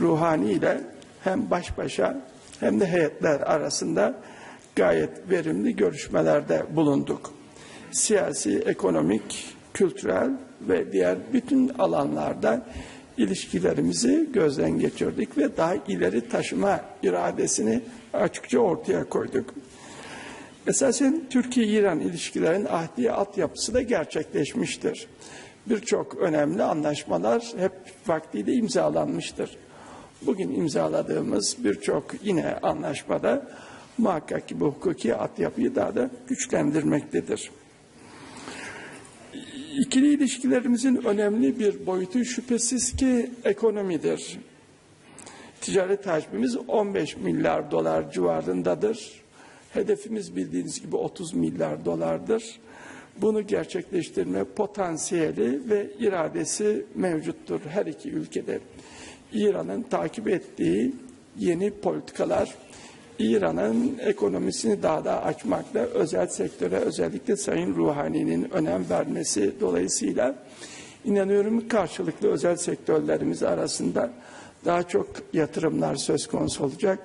Ruhani ile hem baş başa hem de heyetler arasında gayet verimli görüşmelerde bulunduk. Siyasi, ekonomik, kültürel ve diğer bütün alanlarda ilişkilerimizi gözden geçirdik ve daha ileri taşıma iradesini açıkça ortaya koyduk. Esasen Türkiye-İran ilişkilerin ahdi altyapısı da gerçekleşmiştir. Birçok önemli anlaşmalar hep vaktiyle imzalanmıştır. Bugün imzaladığımız birçok yine anlaşmada muhakkak ki bu hukuki altyapıyı daha da güçlendirmektedir. İkili ilişkilerimizin önemli bir boyutu şüphesiz ki ekonomidir. Ticaret hacmimiz 15 milyar dolar civarındadır. Hedefimiz bildiğiniz gibi 30 milyar dolardır. Bunu gerçekleştirme potansiyeli ve iradesi mevcuttur her iki ülkede. İran'ın takip ettiği yeni politikalar, İran'ın ekonomisini daha da açmakla özel sektöre özellikle Sayın Ruhani'nin önem vermesi dolayısıyla inanıyorum karşılıklı özel sektörlerimiz arasında daha çok yatırımlar söz konusu olacak,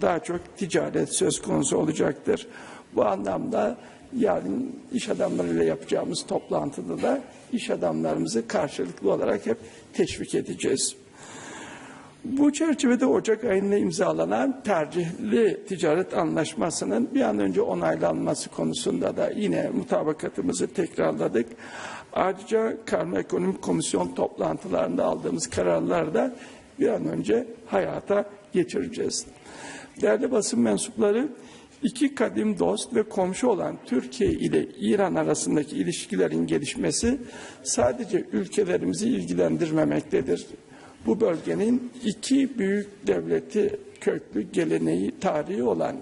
daha çok ticaret söz konusu olacaktır. Bu anlamda yarın iş adamlarıyla yapacağımız toplantıda da iş adamlarımızı karşılıklı olarak hep teşvik edeceğiz. Bu çerçevede Ocak ayında imzalanan tercihli ticaret anlaşmasının bir an önce onaylanması konusunda da yine mutabakatımızı tekrarladık. Ayrıca Karma Ekonomik Komisyon toplantılarında aldığımız kararları da bir an önce hayata geçireceğiz. Değerli basın mensupları, iki kadim dost ve komşu olan Türkiye ile İran arasındaki ilişkilerin gelişmesi sadece ülkelerimizi ilgilendirmemektedir bu bölgenin iki büyük devleti köklü geleneği, tarihi olan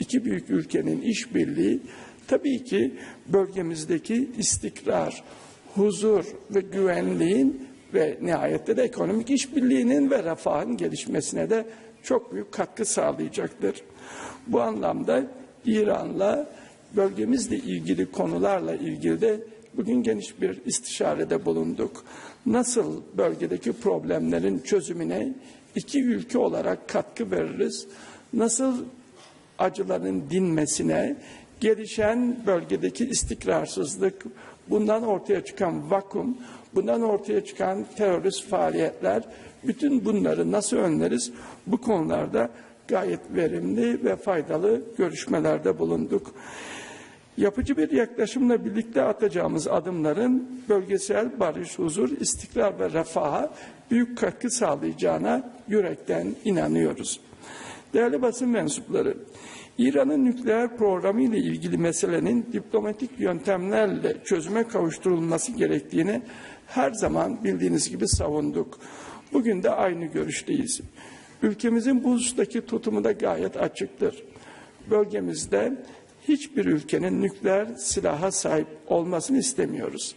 iki büyük ülkenin işbirliği tabii ki bölgemizdeki istikrar, huzur ve güvenliğin ve nihayette de ekonomik işbirliğinin ve refahın gelişmesine de çok büyük katkı sağlayacaktır. Bu anlamda İran'la bölgemizle ilgili konularla ilgili de bugün geniş bir istişarede bulunduk. Nasıl bölgedeki problemlerin çözümüne iki ülke olarak katkı veririz? Nasıl acıların dinmesine, gelişen bölgedeki istikrarsızlık, bundan ortaya çıkan vakum, bundan ortaya çıkan terörist faaliyetler, bütün bunları nasıl önleriz? Bu konularda gayet verimli ve faydalı görüşmelerde bulunduk. Yapıcı bir yaklaşımla birlikte atacağımız adımların bölgesel barış, huzur, istikrar ve refaha büyük katkı sağlayacağına yürekten inanıyoruz. Değerli basın mensupları, İran'ın nükleer programı ile ilgili meselenin diplomatik yöntemlerle çözüme kavuşturulması gerektiğini her zaman bildiğiniz gibi savunduk. Bugün de aynı görüşteyiz. Ülkemizin bu husustaki tutumu da gayet açıktır. Bölgemizde hiçbir ülkenin nükleer silaha sahip olmasını istemiyoruz.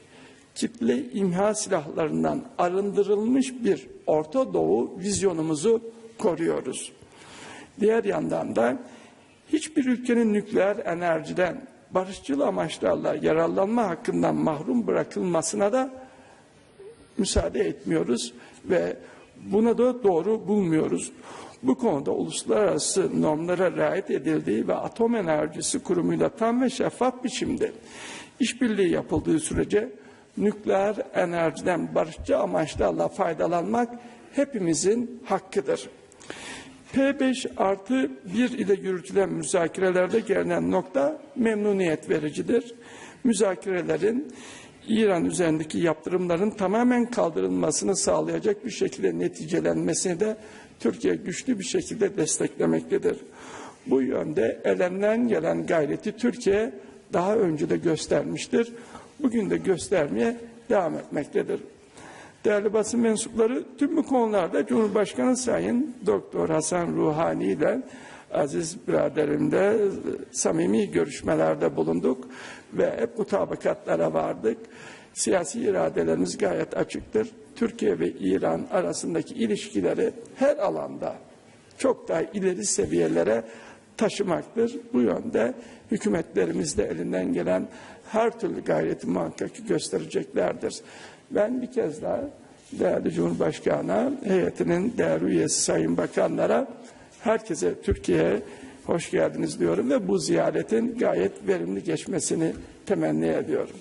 Kitle imha silahlarından arındırılmış bir Orta Doğu vizyonumuzu koruyoruz. Diğer yandan da hiçbir ülkenin nükleer enerjiden barışçıl amaçlarla yararlanma hakkından mahrum bırakılmasına da müsaade etmiyoruz ve buna da doğru bulmuyoruz. Bu konuda uluslararası normlara riayet edildiği ve Atom Enerjisi Kurumu'yla tam ve şeffaf biçimde işbirliği yapıldığı sürece nükleer enerjiden barışçı amaçlarla faydalanmak hepimizin hakkıdır. P5 artı 1 ile yürütülen müzakerelerde gelinen nokta memnuniyet vericidir. Müzakerelerin İran üzerindeki yaptırımların tamamen kaldırılmasını sağlayacak bir şekilde neticelenmesini de Türkiye güçlü bir şekilde desteklemektedir. Bu yönde elenden gelen gayreti Türkiye daha önce de göstermiştir. Bugün de göstermeye devam etmektedir. Değerli basın mensupları tüm bu konularda Cumhurbaşkanı Sayın Doktor Hasan Ruhani ile aziz biraderimle samimi görüşmelerde bulunduk ve hep mutabakatlara vardık. Siyasi iradelerimiz gayet açıktır. Türkiye ve İran arasındaki ilişkileri her alanda çok daha ileri seviyelere taşımaktır. Bu yönde hükümetlerimiz de elinden gelen her türlü gayreti muhakkak göstereceklerdir. Ben bir kez daha değerli Cumhurbaşkanı, heyetinin değerli üyesi sayın bakanlara, herkese Türkiye'ye hoş geldiniz diyorum ve bu ziyaretin gayet verimli geçmesini temenni ediyorum.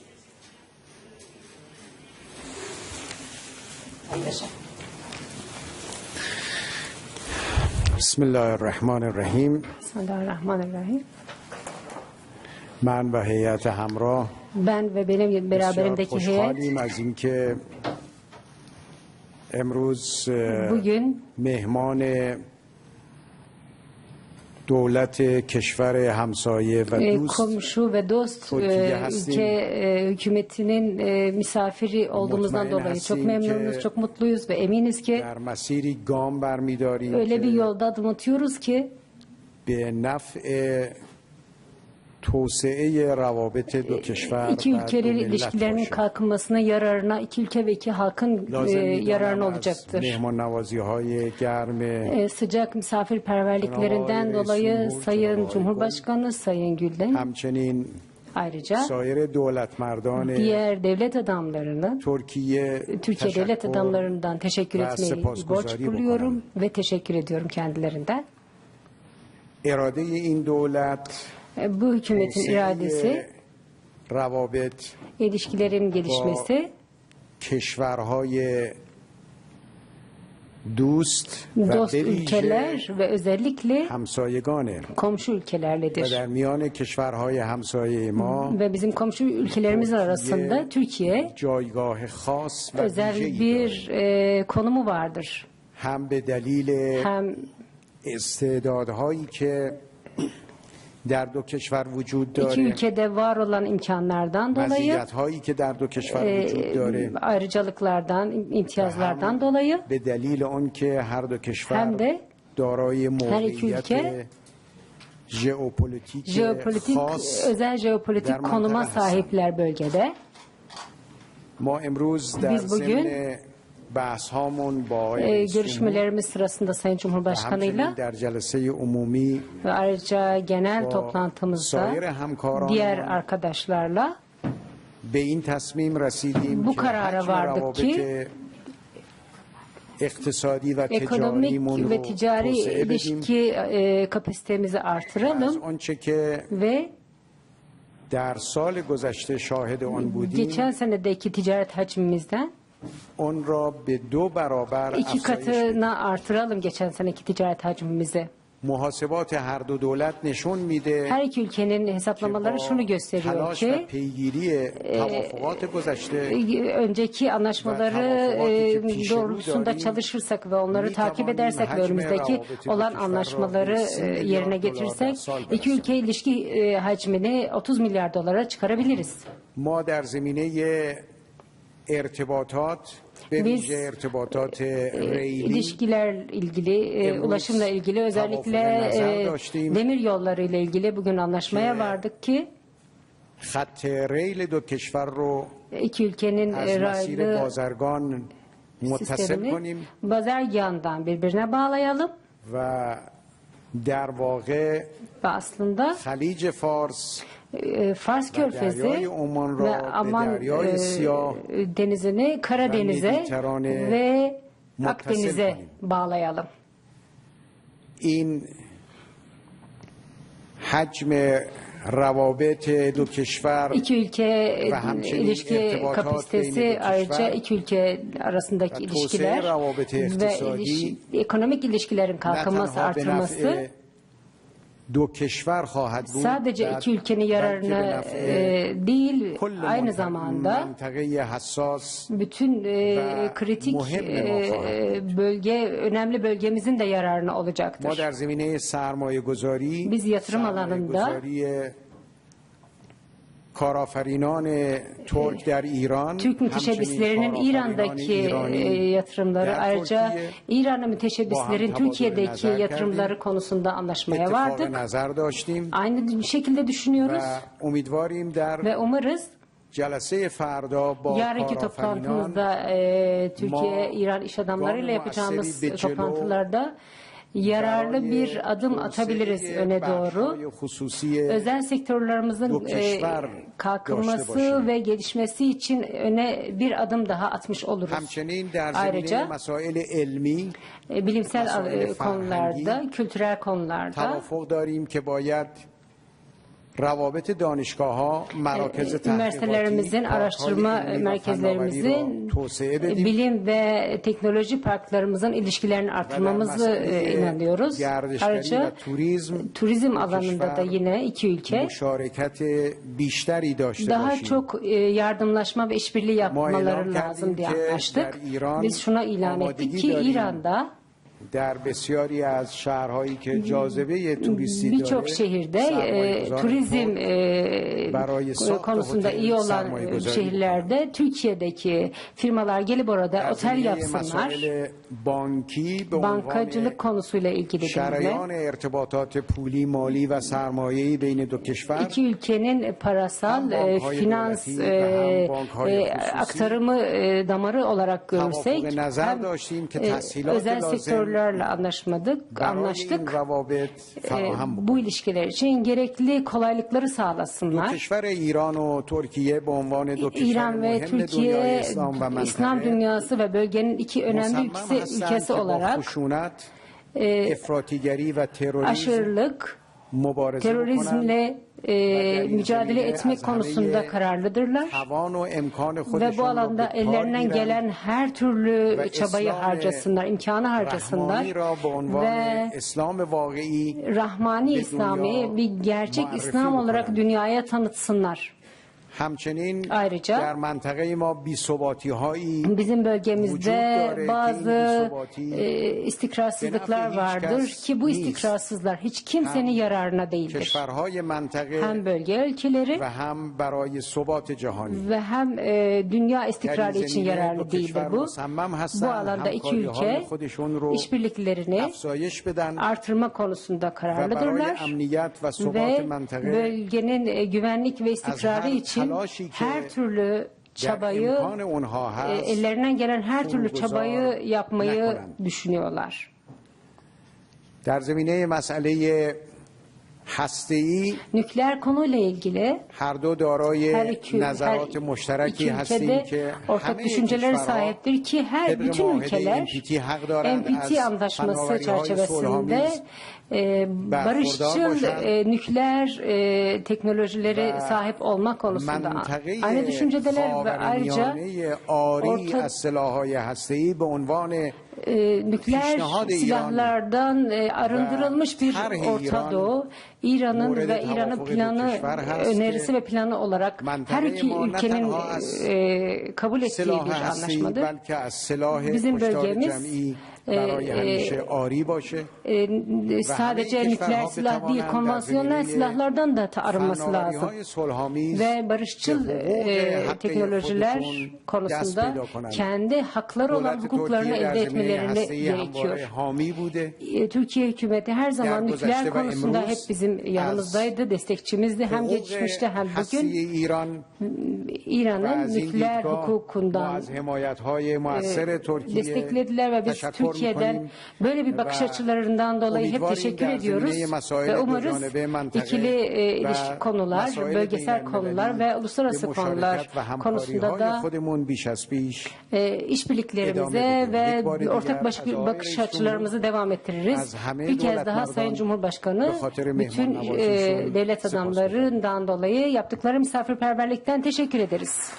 بسم الله الرحمن الرحیم Bismillahirrahmanirrahim. من و هیئت همراه Ben ve benim بسیار beraberimdeki heyet خوشحالیم از اینکه امروز اه، bugün مهمان دولت کشور همسایه و e, دوست komşu ve dost Türkiye e, hastin. ülke e, hükümetinin e, misafiri olduğumuzdan Mutmain dolayı çok hastin memnunuz, ki- çok mutluyuz ve eminiz ki در مسیری گام برمیداریم öyle bir که yolda adım atıyoruz ki به نفع İki ülkelerin ilişkilerinin kalkınmasına yararına iki ülke ve iki halkın e, yararına olacaktır. E, sıcak misafirperverliklerinden dolayı Sayın Cumhurbaşkanı Sayın Gül'den Ayrıca diğer devlet adamlarını Türkiye, Türkiye devlet adamlarından teşekkür etmeyi borç buluyorum ve teşekkür ediyorum kendilerinden. irade in devlet Bu hükümetin توسعه iradesi, روابط ilişkilerin gelişmesi, کشورهای دوست و dost به ویژه ülkeler ve özellikle همسایگانه komşu و ülkelerledir. در میان کشورهای همسایه ما Ve bizim komşu ülkelerimiz arasında Türkiye جایگاه خاص و özel ویژه‌ای دارد. bir e, konumu vardır. هم به دلیل Hem استعدادهایی که در دو کشور وجود iki داره ülkede var olan imkanlardan dolayı, مزیت‌هایی که در دو کشور وجود داره e, ayrıcalıklardan, imtiyazlardan dolayı به دلیل آن که هر دو hem کشور de دارای her iki موقعیت ülke ژئوپلیتیک jeopolitik, خاص özel jeopolitik در konuma منطقه هستند. sahipler bölgede. ما امروز در Biz bugün- ضمن بحث هامون با آقای E, رئیس جمهور görüşmelerimiz sırasında Sayın و Cumhurbaşkanı'yla همچنین در جلسه عمومی ve ayrıca genel با toplantımızda سایر همکاران diğer arkadaşlarla به این تصمیم رسیدیم Bu که karara حجم vardık روابط ki اقتصادی و ekonomik تجاریمون ve رو ticari توسعه بدیم ilişki e, kapasitemizi از artıralım آنچه که ve در سال گذشته شاهد آن بودیم geçen senedeki ticaret hacmimizden اون را به دو برابر iki افزایش بدیم. katına artıralım geçen seneki ticaret hacmimizi. محاسبات هر دو دولت نشون میده Her iki ülkenin که hesaplamaları با şunu gösteriyor تلاش و ki پیگیری توافقات گذشته önceki anlaşmaları e, doğrultusunda çalışırsak ve onları takip edersek ve önümüzdeki olan anlaşmaları e, yerine getirirsek iki ülke ilişki e, hacmini 30 milyar dolara çıkarabiliriz. ما در زمینه ارتباطات به Biz, ویژه ارتباطات E, ریلی ilişkiler ilgili, e, Temmuz ulaşımla ilgili özellikle tavafına nazar e, daştayım. demir yolları ile ilgili bugün anlaşmaya Ki- vardık ki خط ریل دو کشور رو iki ülkenin از e, مسیر raylı بازرگان متصل sistemini کنیم Bazargan'dan birbirine bağlayalım و در واقع ve aslında خلیج فارس e, Fars Körfezi deryayı Oman ra ve ve Aman deryayı e, Siyah denizini Karadeniz'e Mediterane ve muttasıl Akdeniz'e konayım. bağlayalım. این حجم روابط دو کشور İki ülke e, Ve hemçinin ilişki irtibatat kapasitesi beyni iki ayrıca kişiler iki ülke arasındaki ve ilişkiler توسعه روابط ve اقتصادی iliş- ekonomik ilişkilerin نه kalkınması تنها به artırması sadece iki ülkenin yararına e, değil aynı zamanda bütün e, kritik e, bölge önemli bölgemizin de yararına olacaktır. Biz yatırım alanında Türk müteşebbislerinin İran'daki e, yatırımları ayrıca İranlı müteşebbislerin Türkiye'deki yatırımları konusunda anlaşmaya vardık. Aynı şekilde düşünüyoruz. Ve umarız Yarınki toplantımızda e, Türkiye-İran iş adamlarıyla yapacağımız toplantılarda yararlı bir adım atabiliriz öne doğru. Özel sektörlerimizin e, kalkınması ve gelişmesi için öne bir adım daha atmış oluruz. Ayrıca e, bilimsel e, konularda, kültürel konularda üniversitelerimizin, araştırma merkezlerimizin, bilim ve teknoloji parklarımızın ilişkilerini artırmamızı ıı, inanıyoruz. Ayrıca turizm alanında da yine iki ülke daha çok ıı, yardımlaşma ve işbirliği yapmaları lazım diye anlaştık. Biz şuna ilan ettik ki İran'da در بسیاری از شهرهایی که جاذبه توریستی birçok داره şehirde e, سرمایه‌گذار turizm ترک e, برای ساخت konusunda هتل iyi olan سرمایه‌گذاری şehirlerde Türkiye'deki firmalar gelip orada در otel زمینه yapsınlar. مسائل بانکی به Bankacılık عنوان konusuyla ilgili de yine شریان ارتباطات پولی مالی و سرمایه‌ای بین دو کشور iki ülkenin parasal Hem e, bankayı finans devleti e, ve hem bankayı e, hususi aktarımı e, damarı olarak görsek توافق نظر hem داشتیم که e, تسهیلات özel لازم operatörlerle anlaşmadık, anlaştık. E, bu ilişkiler için gerekli kolaylıkları sağlasınlar. İran ve Türkiye, İslam dünyası ve bölgenin iki önemli ülkesi, ülkesi olarak e, aşırılık, terörizmle e, mücadele etmek konusunda kararlıdırlar. ve bu alanda ellerinden gelen her türlü çabayı harcasınlar, imkanı harcasınlar. ve Rahmani İslami bir gerçek İslam olarak dünyaya tanıtsınlar. همچنین Ayrıca در منطقه ما بی‌ثباتی هایی Bizim bölgemizde Vücut dare, bazı din, sobati, e, istikrarsızlıklar hiç vardır kes ki bu neyiz. istikrarsızlar hiç kimsenin Hem yararına değildir. کشورهای منطقه Hem bölge ülkeleri و هم برای ثبات جهانی ve hem e, dünya در istikrarı این için زمینه دو yararlı değildir کشور bu. مصمم Bu هستند alanda iki همکاریهای ülke خودشون رو işbirliklerini افزایش بدن artırma konusunda و برای kararlıdırlar امنیت و ثبات ve منطقه bölgenin e, güvenlik ve istikrarı her için telaşi ki her türlü در çabayı امکان اونها e, هست ellerinden gelen her türlü Kurguzar çabayı yapmayı نکنند. düşünüyorlar. در زمینه مسئله هسته‌ای Nükleer konuyla ilgili هر دو دارای her iki, her نظرات مشترکی iki هستیم ülkede که ortak همه düşüncelere کشورها sahiptir ki her طبق bütün معاهده ülkeler NPT حق دارند NPT از anlaşması فناوری‌های çerçevesinde e, barışçıl e, nükleer e, teknolojilere sahip olma konusunda aynı düşüncedeler ve ayrıca orta, e, nükleer silahlardan e, arındırılmış bir Orta Doğu, İran'ın ve İran'ın planı e, önerisi ve planı olarak her iki ülkenin e, kabul ettiği bir anlaşmadır. Bizim bölgemiz برای e, همیشه آری باشه E, sadece همه nükleer کشورها silah değil, بتوانند در konvansiyonel زمینه silahlardan da arınması lazım. فناوری‌های صلح‌آمیز Ve barışçıl به حقوق e, حق teknolojiler خودشون دست konusunda پیدا کنند. kendi hakları olan دولت hukuklarını ترکیه در elde زمینه etmelerini هسته‌ای gerekiyor. همواره حامی بوده E, Türkiye hükümeti her zaman در nükleer گذشته و konusunda امروز hep bizim yanımızdaydı, destekçimizdi. Hem حقوق geçmişte hem هسته bugün ایران و İran'ın از این nükleer دیدگاه ما hukukundan از حمایت‌های مؤثر ترکیه desteklediler ve biz تشکر Türkiye'den böyle bir bakış açılarından dolayı hep teşekkür ediyoruz ve umarız ikili e, ilişki konular, bölgesel konular ve uluslararası konular konusunda da e, işbirliklerimize ve ortak bakış açılarımızı devam ettiririz. Bir kez daha Sayın Cumhurbaşkanı bütün e, devlet adamlarından dolayı yaptıkları misafirperverlikten teşekkür ederiz.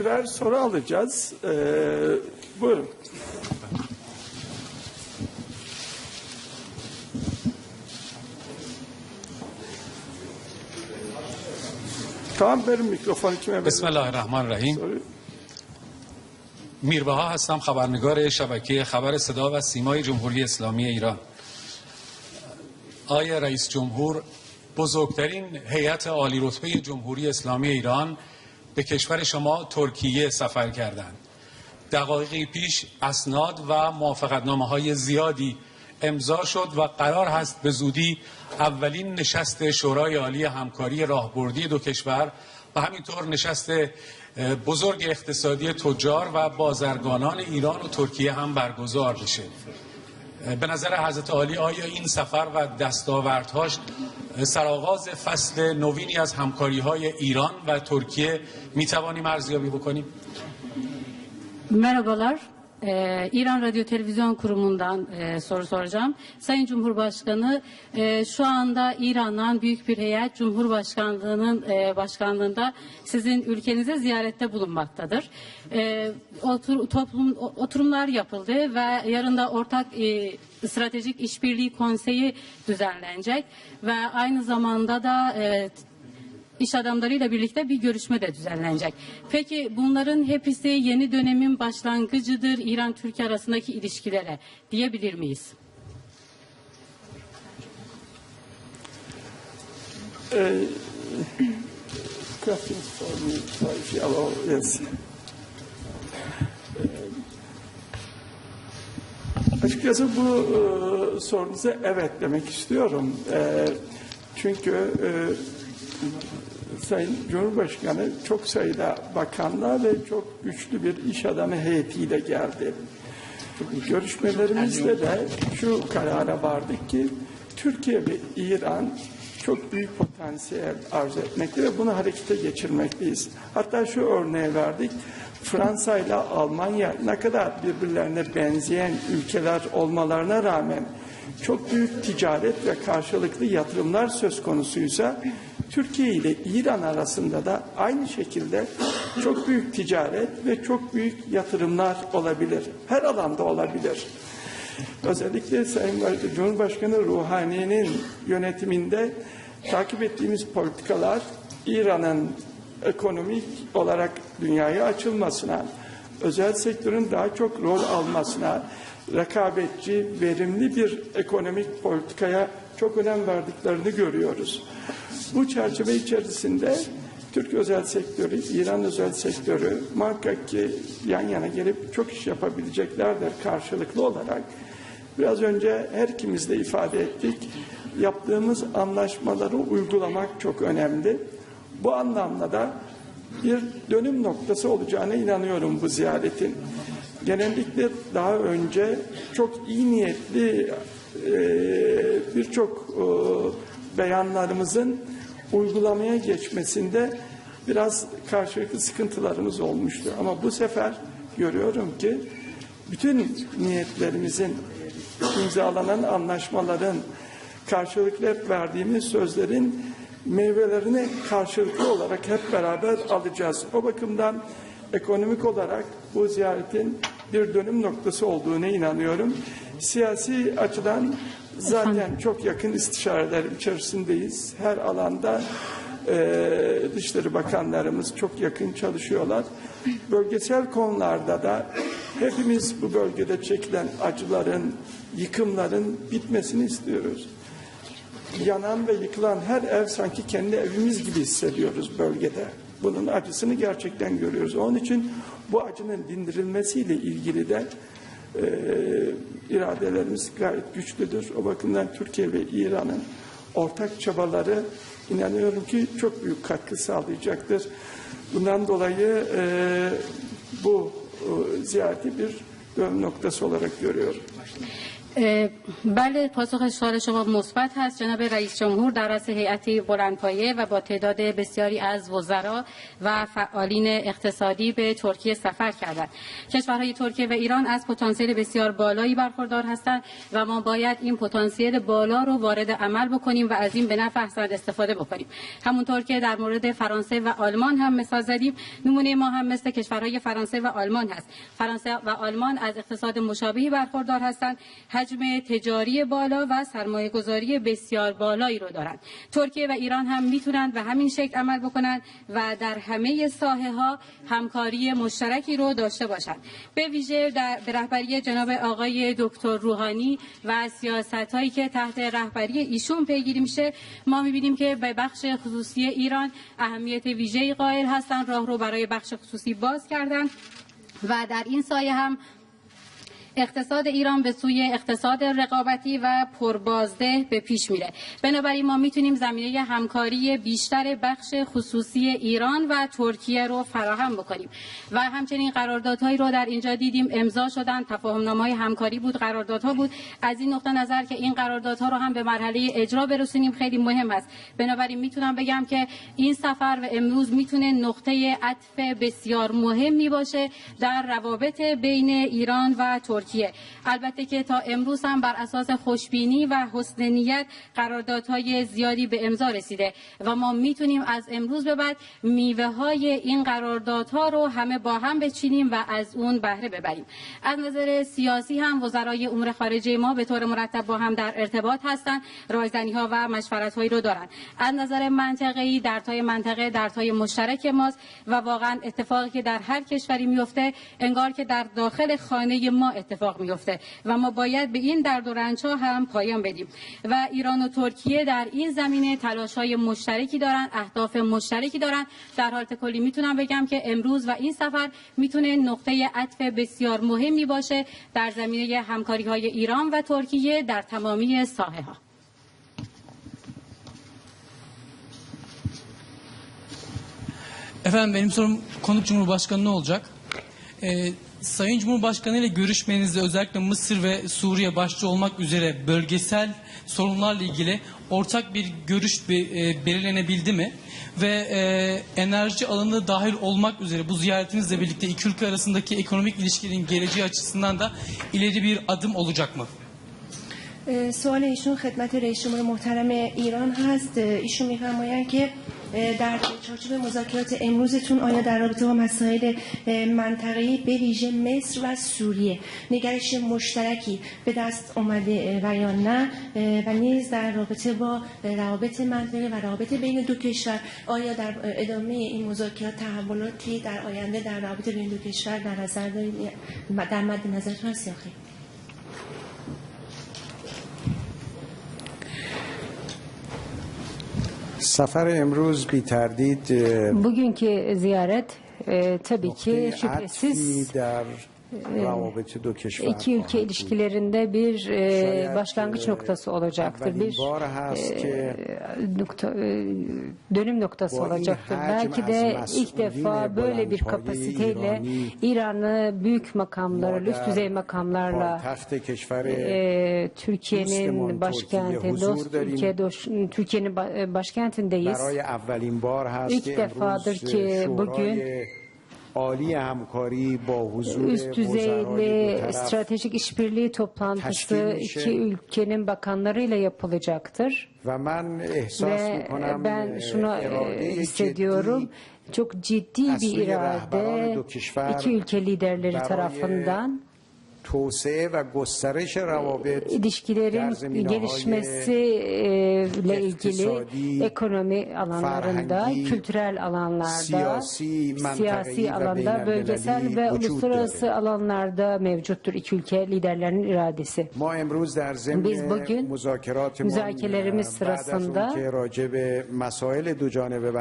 Birer soru alacağız. Ee, buyurun. Tamam verin mikrofonu kime? بسم الله الرحمن الرحیم میربها هستم خبرنگار شبکه خبر صدا و سیمای جمهوری اسلامی ایران آیا رئیس جمهور بزرگترین هیئت عالی رتبه جمهوری اسلامی ایران به کشور شما ترکیه سفر کردند. دقایقی پیش اسناد و موافقتنامه های زیادی امضا شد و قرار هست به زودی اولین نشست شورای عالی همکاری راهبردی دو کشور و همینطور نشست بزرگ اقتصادی تجار و بازرگانان ایران و ترکیه هم برگزار بشه. به نظر حضرت عالی آیا این سفر و دستاوردهاش سرآغاز فصل نوینی از همکاری های ایران و ترکیه می توانیم ارزیابی بکنیم Merhabalar. Ee, İran Radyo Televizyon Kurumu'ndan e, soru soracağım. Sayın Cumhurbaşkanı e, şu anda İran'dan büyük bir heyet Cumhurbaşkanlığının e, başkanlığında sizin ülkenize ziyarette bulunmaktadır. E, otur, toplum, oturumlar yapıldı ve yarın da ortak e, stratejik işbirliği konseyi düzenlenecek ve aynı zamanda da e, iş adamlarıyla birlikte bir görüşme de düzenlenecek. Peki bunların hepsi yeni dönemin başlangıcıdır İran-Türkiye arasındaki ilişkilere diyebilir miyiz? Yes. Ee, Açıkçası bu e, sorunuza evet demek istiyorum. E, çünkü e, Sayın Cumhurbaşkanı çok sayıda bakanla ve çok güçlü bir iş adamı heyetiyle geldi. Görüşmelerimizde de şu karara vardık ki Türkiye ve İran çok büyük potansiyel arz etmekte ve bunu harekete geçirmekteyiz. Hatta şu örneği verdik. Fransa ile Almanya ne kadar birbirlerine benzeyen ülkeler olmalarına rağmen çok büyük ticaret ve karşılıklı yatırımlar söz konusuysa Türkiye ile İran arasında da aynı şekilde çok büyük ticaret ve çok büyük yatırımlar olabilir. Her alanda olabilir. Özellikle Sayın Baş- Cumhurbaşkanı Ruhani'nin yönetiminde takip ettiğimiz politikalar İran'ın ekonomik olarak dünyaya açılmasına, özel sektörün daha çok rol almasına, rekabetçi, verimli bir ekonomik politikaya çok önem verdiklerini görüyoruz. Bu çerçeve içerisinde Türk özel sektörü, İran özel sektörü muhakkak ki yan yana gelip çok iş yapabileceklerdir karşılıklı olarak. Biraz önce her ikimiz de ifade ettik. Yaptığımız anlaşmaları uygulamak çok önemli. Bu anlamda da bir dönüm noktası olacağına inanıyorum bu ziyaretin. Genellikle daha önce çok iyi niyetli birçok e, beyanlarımızın uygulamaya geçmesinde biraz karşılıklı sıkıntılarımız olmuştu. Ama bu sefer görüyorum ki bütün niyetlerimizin imzalanan anlaşmaların karşılıklı hep verdiğimiz sözlerin meyvelerini karşılıklı olarak hep beraber alacağız. O bakımdan ekonomik olarak bu ziyaretin bir dönüm noktası olduğuna inanıyorum. Siyasi açıdan zaten çok yakın istişareler içerisindeyiz. Her alanda eee Dışişleri Bakanlarımız çok yakın çalışıyorlar. Bölgesel konularda da hepimiz bu bölgede çekilen acıların, yıkımların bitmesini istiyoruz. Yanan ve yıkılan her ev sanki kendi evimiz gibi hissediyoruz bölgede. Bunun acısını gerçekten görüyoruz. Onun için bu acının dindirilmesiyle ilgili de e, iradelerimiz gayet güçlüdür. O bakımdan Türkiye ve İran'ın ortak çabaları inanıyorum ki çok büyük katkı sağlayacaktır. Bundan dolayı e, bu e, ziyareti bir dönüm noktası olarak görüyorum. بله پاسخ سوال شما مثبت هست. جناب رئیس جمهور در رأس هیئتی بلندپایه و با تعداد بسیاری از وزرا و فعالین اقتصادی به ترکیه سفر کردند. کشورهای ترکیه و ایران از پتانسیل بسیار بالایی برخوردار هستند و ما باید این پتانسیل بالا رو وارد عمل بکنیم و از این به نفع احسن استفاده بکنیم. همونطور که در مورد فرانسه و آلمان هم مثال زدیم نمونه ما هم مثل کشورهای فرانسه و آلمان هست. فرانسه و آلمان از اقتصاد مشابهی برخوردار هستند. حجم تجاری بالا و سرمایه گذاری بسیار بالایی رو دارند. ترکیه و ایران هم می‌تونند به همین شکل عمل بکنند و در همه ساحه ها همکاری مشترکی رو داشته باشند. به ویژه در رهبری جناب آقای دکتر روحانی و سیاست هایی که تحت رهبری ایشون پیگیری میشه ما می‌بینیم که به بخش خصوصی ایران اهمیت ویژه‌ای قائل هستند. راه رو برای بخش خصوصی باز کردند و در این سایه هم اقتصاد ایران به سوی اقتصاد رقابتی و پربازده به پیش میره. بنابراین ما می‌تونیم زمینه همکاری بیشتر بخش خصوصی ایران و ترکیه رو فراهم بکنیم. و همچنین قراردادهایی رو در اینجا دیدیم. امضا شدن تفاهمنامه های همکاری بود قراردادها بود. از این نقطه نظر که این قراردادها رو هم به مرحله اجرا برسونیم خیلی مهم است. بنابراین می‌تونم بگم که این سفر و امروز می‌تونه نقطه عطف بسیار مهمی باشه در روابط بین ایران و ترکیه. البته که تا امروز هم بر اساس خوشبینی و حسن نیت قراردادهای زیادی به امضا رسیده و ما می‌تونیم از امروز به بعد میوه های این قراردادها رو همه با هم بچینیم و از اون بهره ببریم. از نظر سیاسی هم وزرای امور خارجه ما به طور مرتب با هم در ارتباط هستند رایزنی ها و مشورت هایی رو دارن. از نظر منطقه‌ای درتای منطقه درتای مشترک ماست و واقعا اتفاقی که در هر کشوری میفته انگار که در داخل خانه ما میفته و ما باید به این درد و رنج ها هم پایان بدیم. و ایران و ترکیه در این زمینه تلاش های مشترکی دارن اهداف مشترکی دارن. در حالت کلی می‌تونم بگم که امروز و این سفر می‌تونه نقطه عطف بسیار مهمی باشه در زمینه همکاری های ایران و ترکیه در تمامی ساحه ها Efendim benim sorum konuk Cumhurbaşkanı olacak. Ee, Sayın Cumhurbaşkanı ile görüşmenizde özellikle Mısır ve Suriye başta olmak üzere bölgesel sorunlarla ilgili ortak bir görüş bir, e, belirlenebildi mi? Ve e, enerji alanı dahil olmak üzere bu ziyaretinizle birlikte iki ülke arasındaki ekonomik ilişkilerin geleceği açısından da ileri bir adım olacak mı? اه، سوال ایشون خدمت رئیس جمهور محترم ایران هست اه، ایشون میفرمایند که اه، در چارچوب مذاکرات امروزتون آیا در رابطه با مسائل منطقه‌ای به ویژه مصر و سوریه نگرش مشترکی به دست اومده و یا نه؟ و نیز در رابطه با روابط منطقه و روابط بین دو کشور آیا در ادامه این مذاکرات تحولاتی در آینده در روابط بین دو کشور در نظر دارید؟ در مد نظرتون هست سفر امروز بی تردید Bugünkü ziyaret e, tabii ki نقطه şüphesiz iki ülke ilişkilerinde bir e, başlangıç noktası olacaktır. Bir e, e, dönüm noktası olacaktır. Belki de ilk defa böyle bir kapasiteyle İran'ı büyük makamlarla, üst düzey makamlarla Türkiye'nin başkenti, dost Türkiye'nin başkentindeyiz. İlk defadır ki bugün شورای عالی همکاری با حضور üst وزرای دو düzeyli طرف stratejik işbirliği toplantısı teşkil iki mişe. ülkenin bakanlarıyla yapılacaktır. و من احساس Ve میکنم ben şunu اراده e, hissediyorum. جدی Çok ciddi از bir سوی irade رهبران دو کشور iki ülke liderleri برای tarafından ilişkilerin gelişmesiyle e, ilgili ekonomi alanlarında, kültürel alanlarda, siyasi alanda, bölgesel ve uluslararası alanlarda mevcuttur iki ülke liderlerinin iradesi. Biz bugün müzakerelerimiz sırasında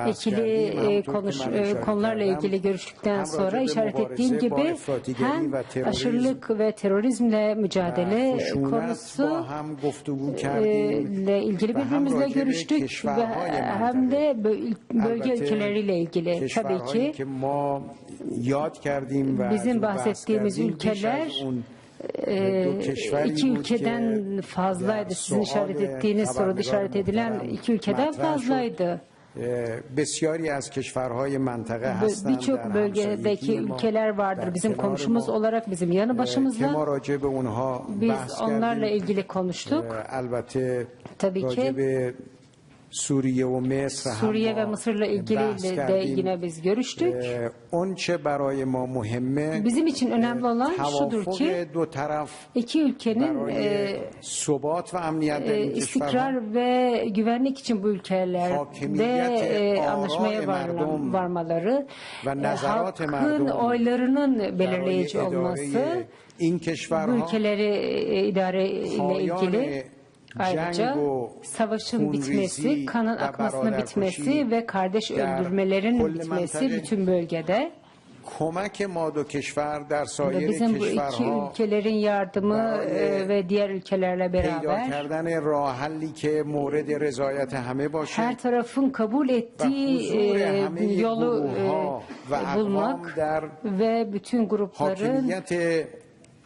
ikili e, konuş, e, konularla ilgili görüştükten sonra işaret ettiğim gibi hem aşırılık ve ve terörizmle mücadele konusu e, ile ilgili birbirimizle görüştük ve hem de bölge ülkeleriyle ilgili tabii ki bizim bahsettiğimiz ülkeler e, iki ülkeden fazlaydı. Sizin işaret ettiğiniz soruda işaret edilen iki ülkeden fazlaydı. بسیاری از کشورهای منطقه Bö- هستند Birçok در bölgedeki همسایگی ما، ülkeler vardır در bizim کنار komşumuz ما، olarak bizim yanı که ما başımızda. راجع به اونها Biz بحث onlarla کردیم ilgili konuştuk. البته Tabii راجع ki Suriye ve Mısır'la ilgili de yine biz görüştük. Bizim için önemli olan şudur ki iki ülkenin e, e istikrar ve güvenlik için bu ülkelerde e, anlaşmaya varma, varmaları, e, halkın oylarının belirleyici olması, bu ülkeleri e, idare ile ilgili. Ayrıca savaşın bitmesi, kanın akmasının bitmesi ve kardeş öldürmelerinin bitmesi bütün bölgede. Ve bizim bu iki ülkelerin yardımı e, ve diğer ülkelerle beraber her tarafın kabul ettiği e, yolu e, bulmak ve bütün grupların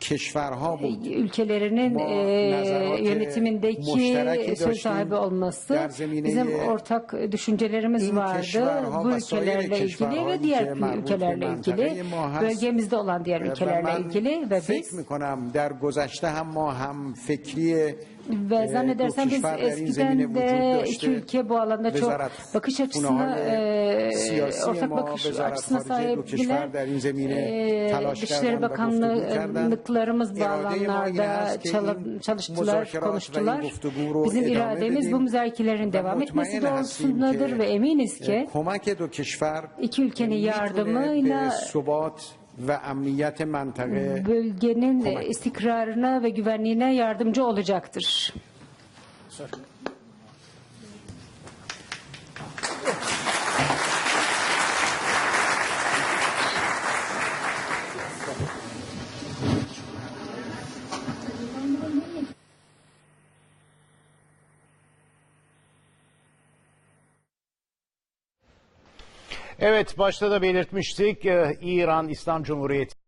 کشورها بود ülkelerinin Ma- e, nazarat yönetimindeki müştereki söz daştin sahibi olması der zemine bizim ortak düşüncelerimiz in vardı. keşverha Bu ve sair ülkelerle ilgili keşverhayı ve diğer ki merbut ülkelerle be ilgili mentakeye ma hast. bölgemizde olan diğer و ülkelerle من ilgili ve فکر biz میکنم در گذشته هم ما هم فکری ve e, zannedersem biz eskiden de iki ülke bu alanda çok bakış açısına e, ortak bakış açısına sahiptiler. E, Dışişleri Bakanlıklarımız bu alanlarda çalıştılar, konuştular. Bizim irademiz bu müzakerelerin devam etmesi doğrultusundadır ve eminiz ki iki ülkenin yardımıyla به ثبات و امنیت منطقه bölgenin Kolay. istikrarına ve güvenliğine yardımcı olacaktır. Evet başta da belirtmiştik. Ee, İran İslam Cumhuriyeti